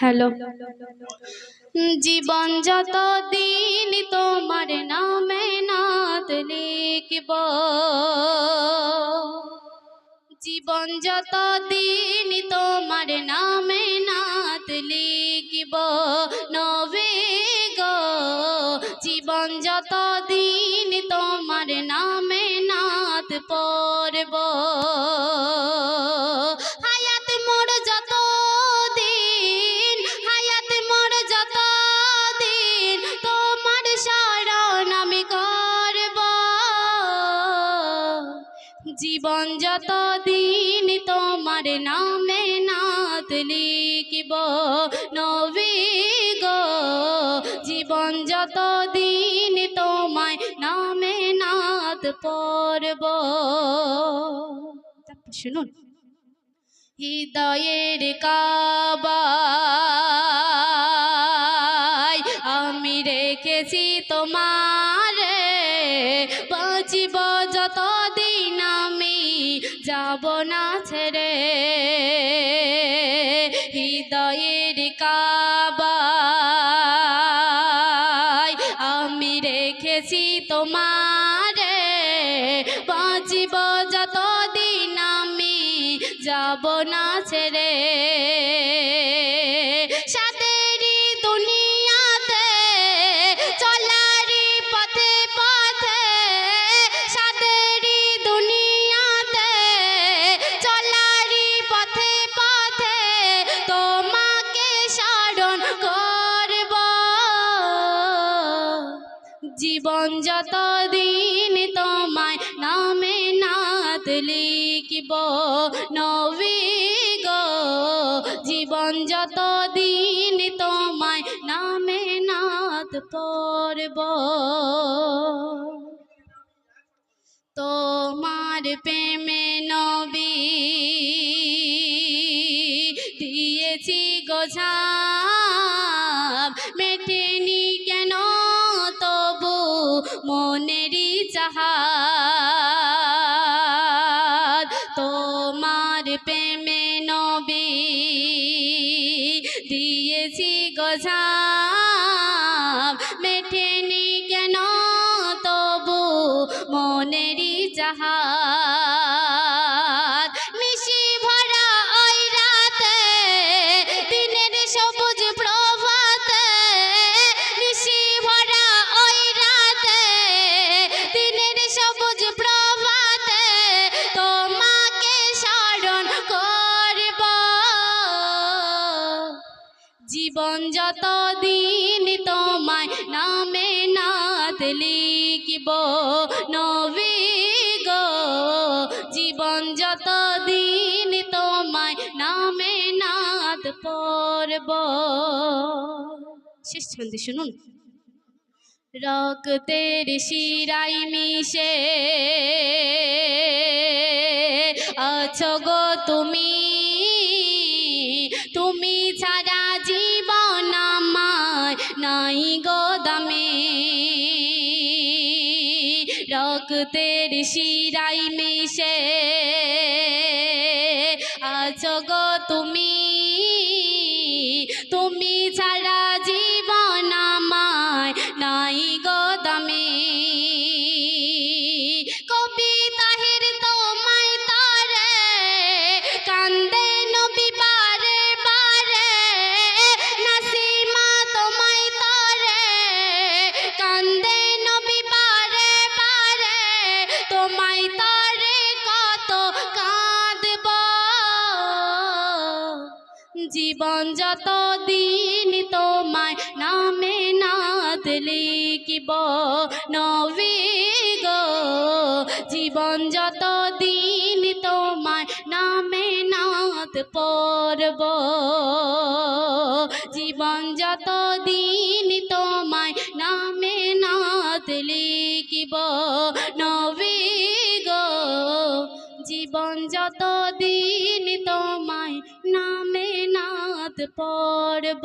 Hello. জীবন যত দিন তোমার নামে নাত লিখব, জীবন যত দিন তোমার নামে নাত লিখব, নবে গো, জীবন যত দিন তোমার নামে নাত পড়ব। জীবন যত দিন তোমার নামে নাত লিখিব, নবী গো, জীবন যত দিন তোমায় নামে নাত পড়ব। শুনুন। হৃদয়ের কাবায় আমি রেখেছি তোমার, বাঁচিব আমি যাব না ছেড়ে। হৃদয়ের কাবায় আমি রেখেছি তোমার। বাঁচিব যতদিন আমি যাব না ছেড়ে। সাদেরই জীবন যত দিন তোমায় নামে নাত লিখিব, নবী গো, জীবন যত দিন তোমায় নামে নাত পড়ব। তোমার প্রেমে নবী দিয়েছি গোঝাপ 每天 জীবন যত দিন তোমায় নামে নাত লিখিব, নবী গো, জীবন যত দিন তোমায় নামে নাত পড়ব শেষ ছন্দে শুনুন। রক্তের শিরাই মিশে আছো গো তুমি রক্তের শিরাই মিশে। আছো গো তুমি তুমি জীবন যত দিন তোমায় নামে নাত লিখিব, নবী গো, জীবন যত দিন তোমায় নামে নাত পড়ব। জীবন যত দিন তোমায় নামে নাত লিখিব, নবী জীবন যত দিন তোমায় নামে নাথ পড়ব।